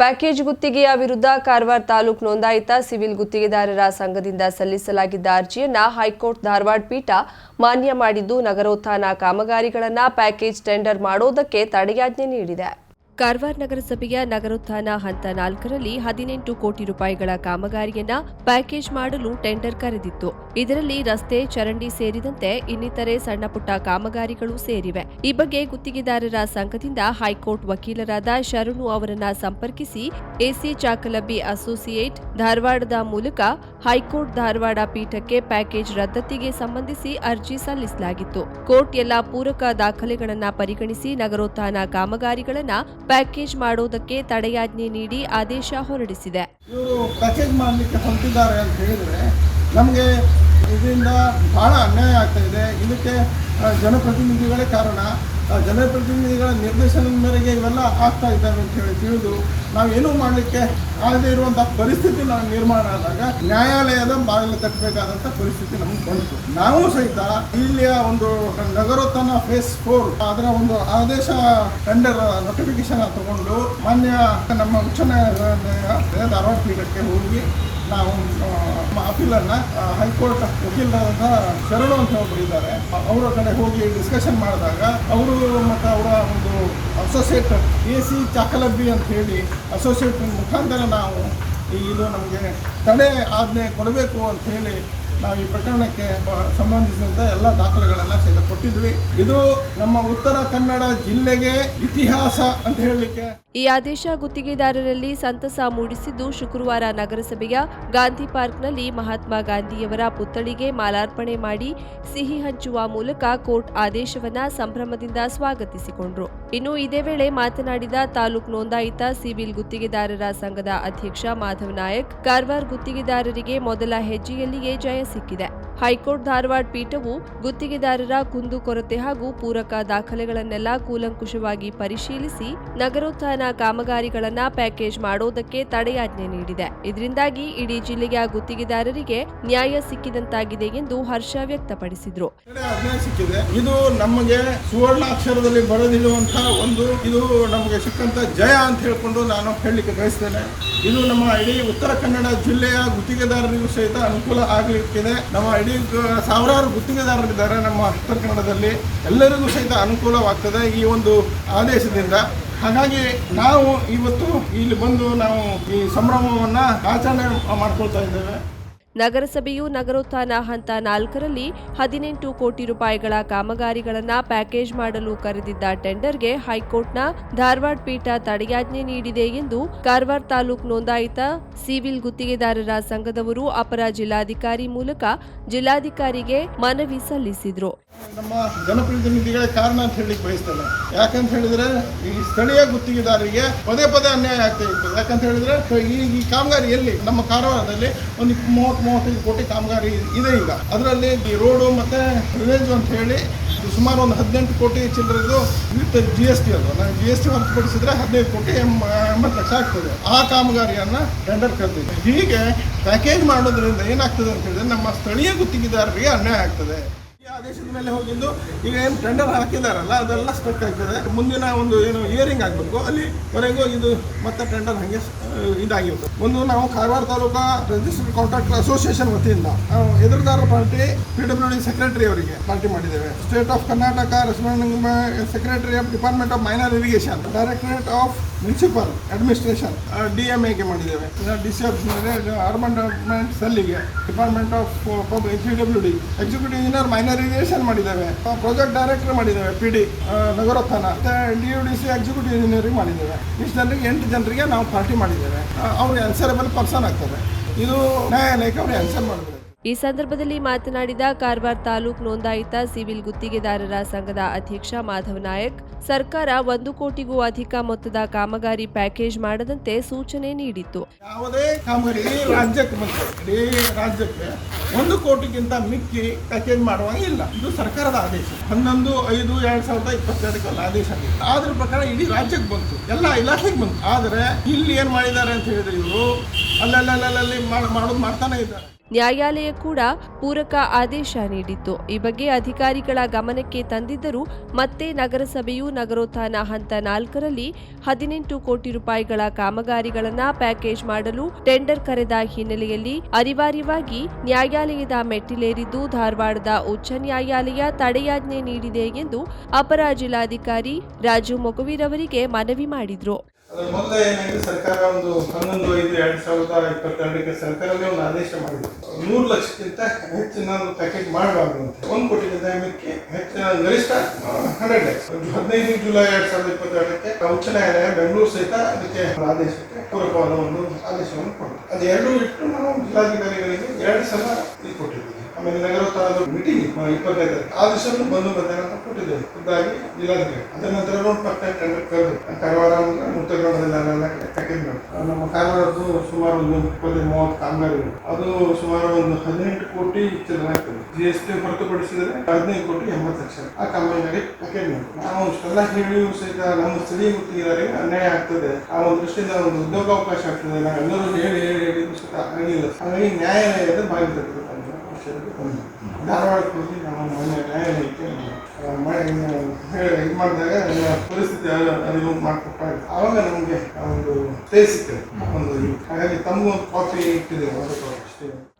Package ಗುತ್ತಿಗೆಯ ವಿರುದ್ಧ ಕಾರವಾರ ತಾಲೂಕು ನೋಂದಾಯಿತ civil ಗುತ್ತಿಗೆದಾರರ ಸಂಘದಿಂದ ಸಲ್ಲಿಸಲಾಗಿದ್ದ ಅರ್ಜಿಯನ್ನ ಹೈಕೋರ್ಟ್ ಧಾರವಾಡ ಪೀಠ ಮಾನ್ಯ ಮಾಡಿದ್ದು ನಗರೋತ್ಥಾನ ಕಾಮಗಾರಿಗಳನ್ನು ಪ್ಯಾಕೇಜ್ ಟೆಂಡರ್ ಮಾಡೋದಕ್ಕೆ ತಡೆಯಾಜ್ಞೆ ನೀಡಿದೆ. ಕಾರವಾರ ನಗರಸಭೆಯ ನಗರೋತ್ಥಾನ ಹಂತ ನಾಲ್ಕರಲ್ಲಿ ಹದಿನೆಂಟು ಕೋಟಿ ರೂಪಾಯಿಗಳ ಕಾಮಗಾರಿಯನ್ನ ಪ್ಯಾಕೇಜ್ ಮಾಡಲು ಟೆಂಡರ್ ಕರೆದಿತ್ತು. ಇದರಲ್ಲಿ ರಸ್ತೆ, ಚರಂಡಿ ಸೇರಿದಂತೆ ಇನ್ನಿತರೆ ಸಣ್ಣಪುಟ್ಟ ಕಾಮಗಾರಿಗಳು ಸೇರಿವೆ. ಈ ಬಗ್ಗೆ ಗುತ್ತಿಗೆದಾರರ ಸಂಘದಿಂದ ಹೈಕೋರ್ಟ್ ವಕೀಲರಾದ ಶರಣು ಅವರನ್ನ ಸಂಪರ್ಕಿಸಿ ಎಸಿ ಚಾಕಲಬ್ಬಿ ಅಸೋಸಿಯೇಟ್ ಧಾರವಾಡದ ಮೂಲಕ ಹೈಕೋರ್ಟ್ ಧಾರವಾಡ ಪೀಠಕ್ಕೆ ಪ್ಯಾಕೇಜ್ ರದ್ದತಿಗೆ ಸಂಬಂಧಿಸಿ ಅರ್ಜಿ ಸಲ್ಲಿಸಲಾಗಿತ್ತು. ಕೋರ್ಟ್ ಎಲ್ಲಾ ಪೂರಕ ದಾಖಲೆಗಳನ್ನು ಪರಿಗಣಿಸಿ ನಗರೋತ್ಥಾನ ಕಾಮಗಾರಿಗಳನ್ನ ಪ್ಯಾಕೇಜ್ ಮಾಡೋದಕ್ಕೆ ತಡೆಯಾಜ್ಞೆ ನೀಡಿ ಆದೇಶ ಹೊರಡಿಸಿದೆ. ನಮಗೆ ಇದರಿಂದ ಬಹಳ ಅನ್ಯಾಯ ಆಗ್ತಾ ಇದೆ. ಇದಕ್ಕೆ ಜನಪ್ರತಿನಿಧಿಗಳೇ ಕಾರಣ. ಜನಪ್ರತಿನಿಧಿಗಳ ನಿರ್ದೇಶನದ ಮೇರೆಗೆ ಇವೆಲ್ಲ ಆಗ್ತಾ ಇದ್ದಾವೆ ಅಂತ ಹೇಳಿ ತಿಳಿದು ನಾವೇನು ಮಾಡಲಿಕ್ಕೆ ಆಗದೆ ಇರುವಂಥ ಪರಿಸ್ಥಿತಿ ನಾವು ನಿರ್ಮಾಣ ಆದಾಗ ನ್ಯಾಯಾಲಯದ ಬಾಗಿಲು ತಟ್ಟಬೇಕಾದಂತ ಪರಿಸ್ಥಿತಿ ನಮ್ಗೆ ಬಂತು. ನಾವು ಸಹಿತ ಇಲ್ಲಿಯ ಒಂದು ನಗರೋತ್ತನ ಫೇಸ್ ಫೋರ್ ಅದರ ಒಂದು ಆದೇಶ ಟೆಂಡರ್ ನೋಟಿಫಿಕೇಶನ್ ತಗೊಂಡು ಮಾನ್ಯ ನಮ್ಮ ಉಚ್ಚ ನ್ಯಾಯಾಲಯ ಧಾರವಾಡ ಪೀಠಕ್ಕೆ ಹೋಗಿ ನಾವು ಅಪೀಲನ್ನು ಹೈಕೋರ್ಟ್ ವಕೀಲರಾದ ಶರಣು ಅಂತ ಒಬ್ಬರು ಇದ್ದಾರೆ ಅವರ ಕಡೆ ಹೋಗಿ ಡಿಸ್ಕಷನ್ ಮಾಡಿದಾಗ ಅವರು ಮತ್ತು ಅವರ ಒಂದು ಅಸೋಸಿಯೇಟ್ ಎ ಸಿ ಚಾಕಲಬ್ಬಿ ಅಂತ ಹೇಳಿ ಅಸೋಸಿಯೇಟ್ ಮುಖಾಂತರ ನಾವು ಇದು ನಮಗೆ ತಡೆ ಆಜ್ಞೆ ಕೊಡಬೇಕು ಅಂತ ಹೇಳಿ ನಾವು ಈ ಪ್ರಕರಣಕ್ಕೆ ಸಂಬಂಧಿಸಿದಂತೆ ಎಲ್ಲ ದಾಖಲೆಗಳೆಲ್ಲ ಸಹಿತ ಕೊಟ್ಟಿದ್ವಿ. ಇದು ನಮ್ಮ ಉತ್ತರ ಕನ್ನಡ ಜಿಲ್ಲೆಗೆ ಇತಿಹಾಸ ಅಂತ ಹೇಳಲಿಕ್ಕೆ. ಈ ಆದೇಶ ಗುತ್ತಿಗೆದಾರರಲ್ಲಿ ಸಂತಸ ಮೂಡಿಸಿದ್ದು ಶುಕ್ರವಾರ ನಗರಸಭೆಯ ಗಾಂಧಿ ಪಾರ್ಕ್ನಲ್ಲಿ ಮಹಾತ್ಮ ಗಾಂಧಿಯವರ ಪುತ್ಥಳಿಗೆ ಮಾಲಾರ್ಪಣೆ ಮಾಡಿ ಸಿಹಿ ಹಂಚುವ ಮೂಲಕ ಕೋರ್ಟ್ ಆದೇಶವನ್ನು ಸಂಭ್ರಮದಿಂದ ಸ್ವಾಗತಿಸಿಕೊಂಡ್ರು. ಇನ್ನು ಇದೇ ವೇಳೆ ಮಾತನಾಡಿದ ತಾಲೂಕು ನೋಂದಾಯಿತ ಸಿವಿಲ್ ಗುತ್ತಿಗೆದಾರರ ಸಂಘದ ಅಧ್ಯಕ್ಷ ಮಾಧವ್ ನಾಯಕ್, ಕಾರವಾರ ಗುತ್ತಿಗೆದಾರರಿಗೆ ಮೊದಲ ಹೆಜ್ಜೆಯಲ್ಲಿಯೇ ಜಯ ಸಿಕ್ಕಿದೆ. ಹೈಕೋರ್ಟ್ ಧಾರವಾಡ ಪೀಠವು ಗುತ್ತಿಗೆದಾರರ ಕುಂದುಕೊರತೆ ಹಾಗೂ ಪೂರಕ ದಾಖಲೆಗಳನ್ನೆಲ್ಲ ಕೂಲಂಕುಷವಾಗಿ ಪರಿಶೀಲಿಸಿ ನಗರೋತ್ಥಾನ ಕಾಮಗಾರಿಗಳನ್ನ ಪ್ಯಾಕೇಜ್ ಮಾಡೋದಕ್ಕೆ ತಡೆಯಾಜ್ಞೆ ನೀಡಿದೆ. ಇದರಿಂದಾಗಿ ಇಡೀ ಜಿಲ್ಲೆಯ ಗುತ್ತಿಗೆದಾರರಿಗೆ ನ್ಯಾಯ ಸಿಕ್ಕಿದಂತಾಗಿದೆ ಎಂದು ಹರ್ಷ ವ್ಯಕ್ತಪಡಿಸಿದ್ರು. ಇದು ನಮಗೆ ಸುವರ್ಣಾಕ್ಷರದಲ್ಲಿ ಬರೆದಿರುವಂತಹ ಒಂದು, ಇದು ನಮಗೆ ಸಿಕ್ಕಂತ ಜಯ ಅಂತ ಹೇಳ್ಕೊಂಡು ನಾನು ಹೇಳಲಿಕ್ಕೆ ಬಯಸ್ತೇನೆ. ಇದು ನಮ್ಮ ಇಡೀ ಉತ್ತರ ಕನ್ನಡ ಜಿಲ್ಲೆಯ ಗುತ್ತಿಗೆದಾರರಿಗೂ ಸಹಿತ ಅನುಕೂಲ ಆಗಲಿಕ್ಕಿದೆ. ನಮ್ಮ ಇಡೀ ಸಾವಿರಾರು ಗುತ್ತಿಗೆದಾರರಿದ್ದಾರೆ ನಮ್ಮ ಉತ್ತರ ಕನ್ನಡದಲ್ಲಿ. ಎಲ್ಲರಿಗೂ ಸಹಿತ ಅನುಕೂಲವಾಗ್ತದೆ ಈ ಒಂದು ಆದೇಶದಿಂದ. ಹಾಗಾಗಿ ನಾವು ಇವತ್ತು ಇಲ್ಲಿ ಬಂದು ನಾವು ಈ ಸಂಭ್ರಮವನ್ನು ಆಚರಣೆ ಮಾಡ್ಕೊಳ್ತಾ ಇದ್ದೇವೆ. ನಗರಸಭೆಯು ನಗರೋತ್ಥಾನ ಹಂತ ನಾಲ್ಕರಲ್ಲಿ ಹದಿನೆಂಟು ಕೋಟಿ ರೂಪಾಯಿಗಳ ಕಾಮಗಾರಿಗಳನ್ನು ಪ್ಯಾಕೇಜ್ ಮಾಡಲು ಕರೆದಿದ್ದ ಟೆಂಡರ್ಗೆ ಹೈಕೋರ್ಟ್ನ ಧಾರವಾಡ ಪೀಠ ತಡೆಯಾಜ್ಞೆ ನೀಡಿದೆ ಎಂದು ಕಾರವಾರ ತಾಲೂಕು ನೋಂದಾಯಿತ ಸಿವಿಲ್ ಗುತ್ತಿಗೆದಾರರ ಸಂಘದವರು ಅಪರ ಜಿಲ್ಲಾಧಿಕಾರಿ ಮೂಲಕ ಜಿಲ್ಲಾಧಿಕಾರಿಗೆ ಮನವಿ ಸಲ್ಲಿಸಿದ್ರು. ನಮ್ಮ ಜನಪ್ರತಿನಿಧಿಗಳ ಕಾರಣ ಅಂತ ಹೇಳಿ ಬಯಸ್ತೇನೆ. ಯಾಕಂತ ಹೇಳಿದ್ರೆ ಈ ಸ್ಥಳೀಯ ಗುತ್ತಿಗೆದಾರರಿಗೆ ಪದೇ ಪದೇ ಅನ್ಯಾಯ ಆಗ್ತಾ ಇತ್ತು ಯಾಕಂತ ಹೇಳಿದ್ರೆ ಈ ಕಾಮಗಾರಿ ಎಲ್ಲಿ? ನಮ್ಮ ಕಾರವಾರದಲ್ಲಿ ಒಂದು ಮೂವತ್ತು ಮೂವತ್ತೈದು ಕೋಟಿ ಕಾಮಗಾರಿ ಇದೆ ಈಗ. ಅದರಲ್ಲಿ ಈ ರೋಡು ಮತ್ತೆ ಡ್ರೈನೇಜ್ ಅಂತ ಹೇಳಿ ಸುಮಾರು ಒಂದು ಹದಿನೆಂಟು ಕೋಟಿ ಚಿಲ್ಲರದು ವಿತ್ ಜಿ ಎಸ್ ಟಿ ಅದು. ನಾನು ಜಿ ಎಸ್ ಟಿ ಹೊರತುಪಡಿಸಿದ್ರೆ ಹದಿನೈದು ಕೋಟಿ ಎಂಬ- ಎಂಬತ್ತು ಲಕ್ಷ ಆಗ್ತದೆ. ಆ ಕಾಮಗಾರಿಯನ್ನು ಟೆಂಡರ್ ಕರೆದಿದೆ. ಹೀಗೆ ಪ್ಯಾಕೇಜ್ ಮಾಡೋದ್ರಿಂದ ಏನಾಗ್ತದೆ ಅಂತ ಹೇಳಿದ್ರೆ ನಮ್ಮ ಸ್ಥಳೀಯ ಗುತ್ತಿಗೆದಾರರಿಗೆ ಅನ್ಯಾಯ ಆಗ್ತದೆ. ಆದೇಶದ ಮೇಲೆ ಹೋಗಿದ್ದು, ಈಗ ಏನು ಟೆಂಡರ್ ಹಾಕಿದಾರಲ್ಲ, ಅದೆಲ್ಲ ಸ್ಟಕ್ ಆಗ್ತದೆ. ಮುಂದಿನ ಒಂದು ಏನು ಇಯರಿಂಗ್ ಆಗಬೇಕು ಅಲ್ಲಿವರೆಗೂ ಇದು ಮತ್ತೆ ಟೆಂಡರ್ ಹಾಗೆ ಇದಾಗಿರುತ್ತೆ. ಒಂದು ನಾವು Karwar taluka registered contract association ವತಿಯಿಂದ ಎದುರುದಾರ ಪಾರ್ಟಿ ಪಿ ಡಬ್ಲ್ಯೂ ಸೆಕ್ರೆಟರಿ ಅವರಿಗೆ ಪಾರ್ಟಿ ಮಾಡಿದ್ದೇವೆ. State of Karnataka responding secretary of department of minor irrigation directorate of municipal administration D M ಎಗೆ ಮಾಡಿದ್ದೇವೆ. D C of urban development ಸೆಲ್ಲಿಗೆ department of public P W D executive engineer ಮೈನರೈಸೇಷನ್ ಮಾಡಿದ್ದೇವೆ. Project director ಮಾಡಿದ್ದೇವೆ P D Nagarothana D U D C executive engineering ಮಾಡಿದ್ದೇವೆ. ಇಷ್ಟು ಜನರಿಗೆ, ಎಂಟು ಜನರಿಗೆ ನಾವು ಪಾರ್ಟಿ ಮಾಡಿದ್ದೇವೆ. ಅವ್ರಿಗೆ ಆನ್ಸರಬಲ್ ಪರ್ಸನ್ ಆಗ್ತದೆ ಇದು ನ್ಯಾಯಾಲಯಕ್ಕೆ ಅವ್ರಿಗೆ ಆನ್ಸರ್ ಮಾಡಬೇಕು ಈ ಸಂದರ್ಭದಲ್ಲಿ ಮಾತನಾಡಿದ ಕಾರವಾರ ತಾಲೂಕ್ ನೋಂದಾಯಿತ ಸಿವಿಲ್ ಗುತ್ತಿಗೆದಾರರ ಸಂಘದ ಅಧ್ಯಕ್ಷ ಮಾಧವ್ ನಾಯಕ್, ಸರ್ಕಾರ ಒಂದು ಕೋಟಿಗೂ ಅಧಿಕ ಮೊತ್ತದ ಕಾಮಗಾರಿ ಪ್ಯಾಕೇಜ್ ಮಾಡದಂತೆ ಸೂಚನೆ ನೀಡಿತ್ತು. ಯಾವುದೇ ಕಾಮಗಾರಿ ರಾಜ್ಯಕ್ಕೆ ರಾಜ್ಯಕ್ಕೆ ಒಂದು ಕೋಟಿಗಿಂತ ಮಿಕ್ಕಿ ಪ್ಯಾಕೇಜ್ ಮಾಡುವಾಗ ಇಲ್ಲ. ಇದು ಸರ್ಕಾರದ ಆದೇಶ. ಹನ್ನೊಂದು, ಐದು, ಎರಡ್ ಸಾವಿರದ ಇಪ್ಪತ್ತೆರಡಕ್ಕೆ ಆದೇಶ ಅದ್ರ ಪ್ರಕಾರ ಇಡೀ ರಾಜ್ಯಕ್ಕೆ ಬಂತು. ಎಲ್ಲ ಇಲಾಖೆಗೆ ಬಂತು. ಆದರೆ ಇಲ್ಲಿ ಏನ್ ಮಾಡಿದ್ದಾರೆ ಅಂತ ಹೇಳಿದ್ರೆ ಇವರು ಅಲ್ಲಲ್ಲಲ್ಲಿ ಮಾಡೋದು ಮಾಡ್ತಾನೆ ಇದ್ದಾರೆ. ನ್ಯಾಯಾಲಯ ಕೂಡ ಪೂರಕ ಆದೇಶ ನೀಡಿತ್ತು. ಈ ಬಗ್ಗೆ ಅಧಿಕಾರಿಗಳ ಗಮನಕ್ಕೆ ತಂದಿದ್ದರೂ ಮತ್ತೆ ನಗರಸಭೆಯು ನಗರೋತ್ಥಾನ ಹಂತ ನಾಲ್ಕರಲ್ಲಿ ಹದಿನೆಂಟು ಕೋಟಿ ರೂಪಾಯಿಗಳ ಕಾಮಗಾರಿಗಳನ್ನು ಪ್ಯಾಕೇಜ್ ಮಾಡಲು ಟೆಂಡರ್ ಕರೆದ ಹಿನ್ನೆಲೆಯಲ್ಲಿ ಅನಿವಾರ್ಯವಾಗಿ ನ್ಯಾಯಾಲಯದ ಮೆಟ್ಟಿಲೇರಿದ್ದು ಧಾರವಾಡದ ಉಚ್ಚ ನ್ಯಾಯಾಲಯ ತಡೆಯಾಜ್ಞೆ ನೀಡಿದೆ ಎಂದು ಅಪರ ಜಿಲ್ಲಾಧಿಕಾರಿ ರಾಜು ಮೊಗವೀರವರಿಗೆ ಮನವಿ ಮಾಡಿದ್ರು. ಅದ್ರ ಮೊದಲೇ ಏನಾಗಿದೆ, ಸರ್ಕಾರ ಒಂದು ಹನ್ನೊಂದು, ಐದು, ಎರಡು ಸಾವಿರದ ಇಪ್ಪತ್ತೆರಡಕ್ಕೆ ಸರ್ಕಾರವೇ ಒಂದು ಆದೇಶ ಮಾಡಿದೆ. ನೂರು ಲಕ್ಷಕ್ಕಿಂತ ಹೆಚ್ಚಿನ ಪ್ಯಾಕೇಜ್ ಮಾಡಬಾರ್ದು ಅಂತ. ಒಂದು ಕೋಟಿ ಜನಕ್ಕೆ ಹೆಚ್ಚಿನ ಗರಿಷ್ಠ ಹಂಡ್ರೆಡ್ ಲ್ಯಾಕ್ಸ್ ಹದಿನೈದು ಜುಲೈ ಎರಡ್ ಸಾವಿರದ ಇಪ್ಪತ್ತೆರಡಕ್ಕೆ ಉಚ್ಚ ನ್ಯಾಯಾಲಯ ಬೆಂಗಳೂರು ಸಹಿತ ಅದಕ್ಕೆ ಆದೇಶಕ್ಕೆ ಪೂರಕವಾದ ಒಂದು ಆದೇಶವನ್ನು ಕೊಟ್ಟಿದೆ. ಅದು ಇಟ್ಟು ನಾವು ಜಿಲ್ಲಾಧಿಕಾರಿಗಳಿಗೆ ಎರಡು ಸಲ ಇದು ಕೊಟ್ಟಿದ್ದೀವಿ. ಆಮೇಲೆ ನಗರೋತ್ಥಾನದ ಮೀಟಿಂಗ್ ಇಪ್ಪತ್ತೈದು ಆ ದಿವಸ ಬಂದು ಬಂದಾಗ ಕೊಟ್ಟಿದ್ದೇವೆ ಖುದ್ದಾಗಿ ಜಿಲ್ಲಾಧಿಕಾರಿ ಅದರ ನಂತರ ಒಂದು ಪಕ್ಕ ಕರೆದು ಕಾರವಾರ ಮುಕ್ತಗ್ರಾಮದಲ್ಲಿ ಪ್ಯಾಕೇಜ್ ನಮ್ಮ ಕಾರವಾರದ್ದು ಸುಮಾರು ಒಂದು ಇಪ್ಪತ್ತೈದು ಮೂವತ್ತು ಕಾಮಗಾರಿಗಳು ಅದು ಸುಮಾರು ಒಂದು ಹದಿನೆಂಟು ಕೋಟಿ ಚಿಲ್ಲರೆ ಆಗ್ತದೆ ಜಿ ಎಸ್ ಟಿ ಹೊರತುಪಡಿಸಿದರೆ ಹದಿನೈದು ಕೋಟಿ ಎಂಬತ್ತು ಲಕ್ಷ ಆ ಕಾಮಗಾರಿ ಪ್ಯಾಕೇಜ್ ಮಾಡಿ ನಾವು ಇಷ್ಟೆಲ್ಲ ಹೇಳಿಯೂ ಸಹಿತ ನಮ್ಮ ಸ್ಥಳೀಯ ಗುತ್ತಿಗೆದಾರಿಗೆ ಅನ್ಯಾಯ ಆಗ್ತದೆ ಆ ಒಂದು ದೃಷ್ಟಿಯಿಂದ ಒಂದು ಉದ್ಯೋಗಾವಕಾಶ ಆಗ್ತದೆ ನಾವೆಲ್ಲರೂ ಹೇಳಿ ಹೇಳಿ ಹೇಳಿ ಸಹಿತ ಆಗಿಲ್ಲ ಹಾಗಾಗಿ ನ್ಯಾಯಾಲಯದ ಬಾಗಿ ಮಾಡಿ ಹೇಳಿ ಇದು ಮಾಡಿದಾಗ ಪರಿಸ್ಥಿತಿ ಆವಾಗ ನಮಗೆ ಒಂದು ಸ್ಟೇ ಸಿಕ್ಕಿದೆ ಒಂದು. ಹಾಗಾಗಿ ತಮಗೂ ಒಂದು ಕಾಪಿ ಇಟ್ಟಿದೆ ಅಷ್ಟೇ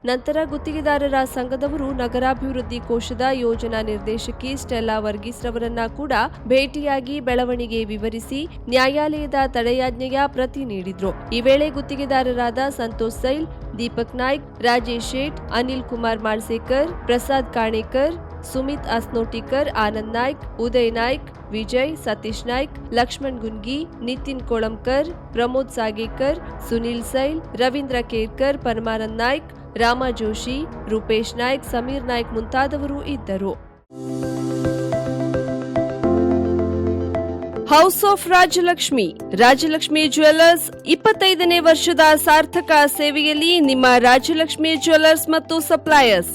ನಂತರ ಗುತ್ತಿಗೆದಾರರ ಸಂಘದವರು ನಗರಾಭಿವೃದ್ಧಿ ಕೋಶದ ಯೋಜನಾ ನಿರ್ದೇಶಕಿ ಸ್ಟೆಲ್ಲಾ ವರ್ಗೀಸ್ ರವರನ್ನ ಕೂಡ ಭೇಟಿಯಾಗಿ ಬೆಳವಣಿಗೆ ವಿವರಿಸಿ ನ್ಯಾಯಾಲಯದ ತಡೆಯಾಜ್ಞೆಯ ಪ್ರತಿ ನೀಡಿದ್ರು. ಈ ವೇಳೆ ಗುತ್ತಿಗೆದಾರರಾದ ಸಂತೋಷ್ ಸೈಲ್, ದೀಪಕ್ ನಾಯ್ಕ್, ರಾಜೇಶ್ ಶೇಟ್, ಅನಿಲ್ ಕುಮಾರ್ ಮಾಳ್ಸೇಕರ್ ಪ್ರಸಾದ್ ಕಾಣೇಕರ್ ಸುಮಿತ್ ಅಸ್ನೋಟಿಕರ್, ಆನಂದ್ ನಾಯ್ಕ್, ಉದಯ್ ನಾಯ್ಕ್, ವಿಜಯ್, ಸತೀಶ್ ನಾಯ್ಕ್, ಲಕ್ಷ್ಮಣ್ ಗುನ್ಗಿ, ನಿತಿನ್ ಕೊಳಂಕರ್ ಪ್ರಮೋದ್ ಸಾಗೇಕರ್, ಸುನಿಲ್ ಸೈಲ್, ರವೀಂದ್ರ ಕೇರ್ಕರ್, ಪರಮಾನಂದ್ ನಾಯ್ಕ್, ರಾಮ ಜೋಶಿ, ರೂಪೇಶ್ ನಾಯ್ಕ್, ಸಮೀರ್ ನಾಯ್ಕ್ ಮುಂತಾದವರು ಇದ್ದರು. House of Rajalakshmi. Rajalakshmi jewellers, ಇಪ್ಪತ್ತೈದನೇ ವರ್ಷದ ಸಾರ್ಥಕ ಸೇವೆಯಲ್ಲಿ ನಿಮ್ಮ ರಾಜಲಕ್ಷ್ಮಿ ಜ್ಯುವೆಲ್ಲರ್ಸ್ ಮತ್ತು ಸಪ್ಲೈಯರ್ಸ್.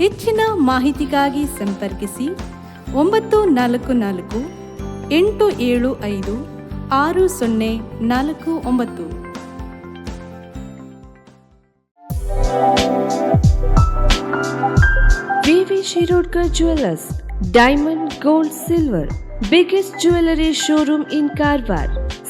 ಹೆಚ್ಚಿನ ಮಾಹಿತಿಗಾಗಿ ಸಂಪರ್ಕಿಸಿ ಒಂಬತ್ತು ನಾಲ್ಕು ನಾಲ್ಕು ಎಂಟು ಏಳು ಐದು ಆರು ಸೊನ್ನೆ ನಾಲ್ಕು ಒಂಬತ್ತು. V V Shirodkar jewellers, diamond, gold, silver, biggest jewellery showroom in Karwar.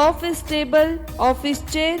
Office table office chair